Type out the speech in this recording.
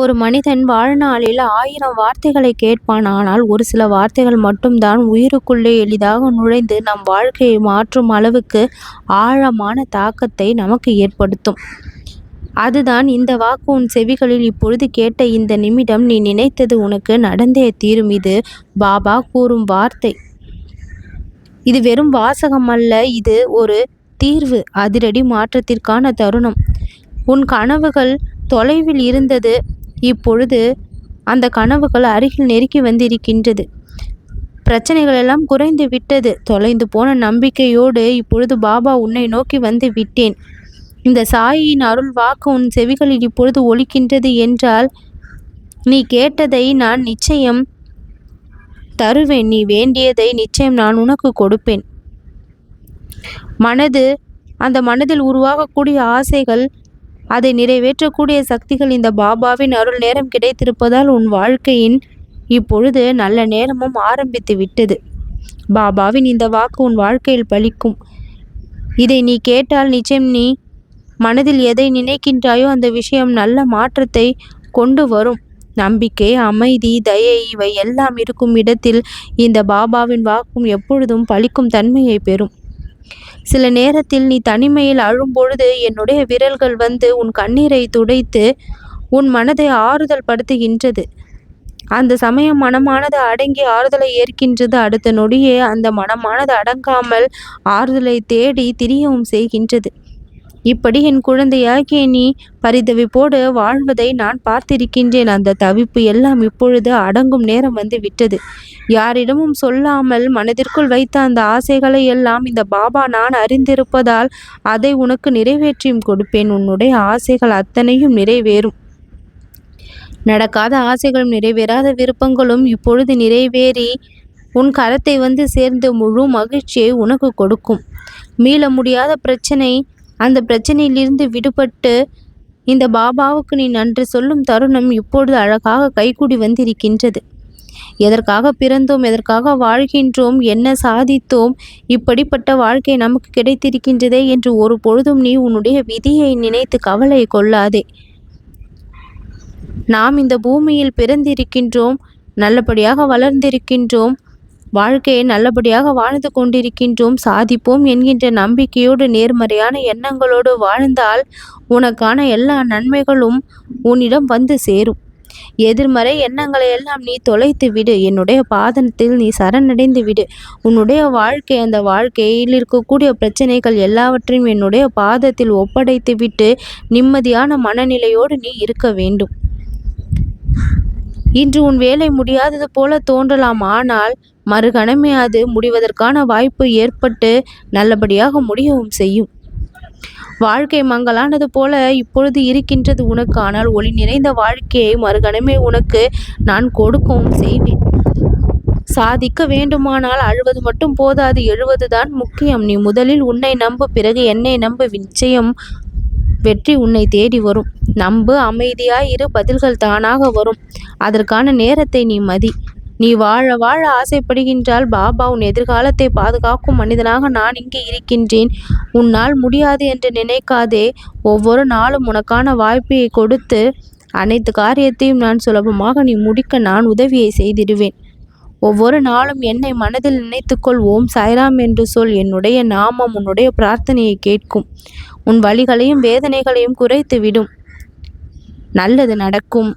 ஒரு மனிதன் வாழ்நாளில் ஆயிரம் வார்த்தைகளை கேட்பான். ஆனால் ஒரு சில வார்த்தைகள் மட்டும்தான் உயிருக்குள்ளே எளிதாக நுழைந்து நம் வாழ்க்கையை மாற்றும் அளவுக்கு ஆழமான தாக்கத்தை நமக்கு ஏற்படுத்தும். அதுதான் இந்த வாக்கு உன் செவிகளில் இப்பொழுது கேட்ட இந்த நிமிடம் நீ நினைத்தது உனக்கு நடந்தே தீரும். இது பாபா கூறும் வார்த்தை. இது வெறும் வாசகம் அல்ல இது ஒரு தீர்வு அதிரடி மாற்றத்திற்கான தருணம். உன் கனவுகள் தொலைவில் இருந்தது இப்பொழுது அந்த கனவுகள் அருகில் நெருக்கி வந்திருக்கின்றது. பிரச்சனைகள் எல்லாம் குறைந்து விட்டது. தொலைந்து போன நம்பிக்கையோடு இப்பொழுது பாபா உன்னை நோக்கி வந்து விட்டேன். இந்த சாயியின் அருள் வாக்கு உன் செவிகளில் இப்பொழுது ஒலிக்கின்றது என்றால் நீ கேட்டதை நான் நிச்சயம் தருவேன். நீ வேண்டியதை நிச்சயம் நான் உனக்கு கொடுப்பேன். மனது அந்த மனதில் உருவாகக்கூடிய ஆசைகள் அதை நிறைவேற்றக்கூடிய சக்திகள் இந்த பாபாவின் அருள் நேரம் கிடைத்திருப்பதால் உன் வாழ்க்கையின் இப்பொழுது நல்ல நேரமும் ஆரம்பித்து விட்டது. பாபாவின் இந்த வாக்கு உன் வாழ்க்கையில் பலிக்கும். இதை நீ கேட்டால் நிச்சயம் நீ மனதில் எதை நினைக்கின்றாயோ அந்த விஷயம் நல்ல மாற்றத்தை கொண்டு வரும். நம்பிக்கை அமைதி தயை இவை எல்லாம் இருக்கும் இடத்தில் இந்த பாபாவின் வாக்கும் எப்பொழுதும் பலிக்கும் தன்மையை பெறும். சில நேரத்தில் நீ தனிமையில் அழும்பொழுது என்னுடைய விரல்கள் வந்து உன் கண்ணீரை துடைத்து உன் மனதை ஆறுதல் படுத்துகின்றது. அந்த சமயம் மனமானது அடங்கி ஆறுதலை ஏற்கின்றது. அடுத்த நொடியே அந்த மனமானது அடங்காமல் ஆறுதலை தேடி திரியவும் செய்கின்றது. இப்படி என் குழந்தையாகிய நீ பரிதவிப்போடு வாழ்வதை நான் பார்த்திருக்கின்றேன். அந்த தவிப்பு எல்லாம் இப்பொழுது அடங்கும் நேரம் வந்து விட்டது. யாரிடமும் சொல்லாமல் மனதிற்குள் வைத்த அந்த ஆசைகளை எல்லாம் இந்த பாபா நான் அறிந்திருப்பதால் அதை உனக்கு நிறைவேற்றியும் கொடுப்பேன். உன்னுடைய ஆசைகள் அத்தனையும் நிறைவேறும். நடக்காத ஆசைகளும் நிறைவேறாத விருப்பங்களும் இப்பொழுது நிறைவேறி உன் கரத்தை வந்து சேர்ந்து முழு மகிழ்ச்சியை உனக்கு கொடுக்கும். மீள முடியாத பிரச்சனை அந்த பிரச்சனையிலிருந்து விடுபட்டு இந்த பாபாவுக்கு நீ நன்றி சொல்லும் தருணம் இப்பொழுது அழகாக கைகூடி வந்திருக்கின்றது. எதற்காக பிறந்தோம் எதற்காக வாழ்கின்றோம் என்ன சாதித்தோம் இப்படிப்பட்ட வாழ்க்கை நமக்கு கிடைத்திருக்கின்றதே என்று ஒரு பொழுதும் நீ உன்னுடைய விதியை நினைத்து கவலை கொள்ளாதே. நாம் இந்த பூமியில் பிறந்திருக்கின்றோம் நல்லபடியாக வளர்ந்திருக்கின்றோம் வாழ்க்கையை நல்லபடியாக வாழ்ந்து கொண்டிருக்கின்றோம் சாதிப்போம் என்கின்ற நம்பிக்கையோடு நேர்மறையான எண்ணங்களோடு வாழ்ந்தால் உனக்கான எல்லா நன்மைகளும் உன்னிடம் வந்து சேரும். எதிர்மறை எண்ணங்களை எல்லாம் நீ தொலைத்து விடு. என்னுடைய பாதனத்தில் நீ சரணடைந்து விடு. உன்னுடைய வாழ்க்கை அந்த வாழ்க்கையில் இருக்கக்கூடிய பிரச்சனைகள் எல்லாவற்றையும் என்னுடைய பாதத்தில் ஒப்படைத்து விட்டு நிம்மதியான மனநிலையோடு நீ இருக்க வேண்டும். இன்று உன் வேலை முடியாதது போல தோன்றலாம். ஆனால் மறுகணமே அது முடிவதற்கான வாய்ப்பு ஏற்பட்டு நல்லபடியாக முடியவும் செய்யும். வாழ்க்கை மங்கலானது போல இப்பொழுது இருக்கின்றது உனக்கு. ஆனால் ஒளி நிறைந்த வாழ்க்கையை மறுகணமே உனக்கு நான் கொடுக்கவும் செய்வேன். சாதிக்க வேண்டுமானால் அழுவது மட்டும் போதாது எழுவதுதான் முக்கியம். நீ முதலில் உன்னை நம்பு பிறகு என்னை நம்பு. நிச்சயம் வெற்றி உன்னை தேடி வரும். நம்பு அமைதியாய் இரு பதில்கள் தானாக வரும். அதற்கான நேரத்தை நீ மதி. நீ வாழ வாழ ஆசைப்படுகின்றால் பாபா உன் எதிர்காலத்தை பாதுகாக்கும் மனிதனாக நான் இங்கே இருக்கின்றேன். உன்னால் முடியாது என்று நினைக்காதே. ஒவ்வொரு நாளும் உனக்கான வாய்ப்பை கொடுத்து அனைத்து காரியத்தையும் நான் சுலபமாக நீ முடிக்க நான் உதவியை செய்திடுவேன். ஒவ்வொரு நாளும் என்னை மனதில் நினைத்துக்கொள். ஓம் சாய்ராம் என்று சொல். என்னுடைய நாமம் உன்னுடைய பிரார்த்தனையை கேட்கும். உன் வழிகளையும் வேதனைகளையும் குறைத்து விடும் நல்லது நடக்கும்.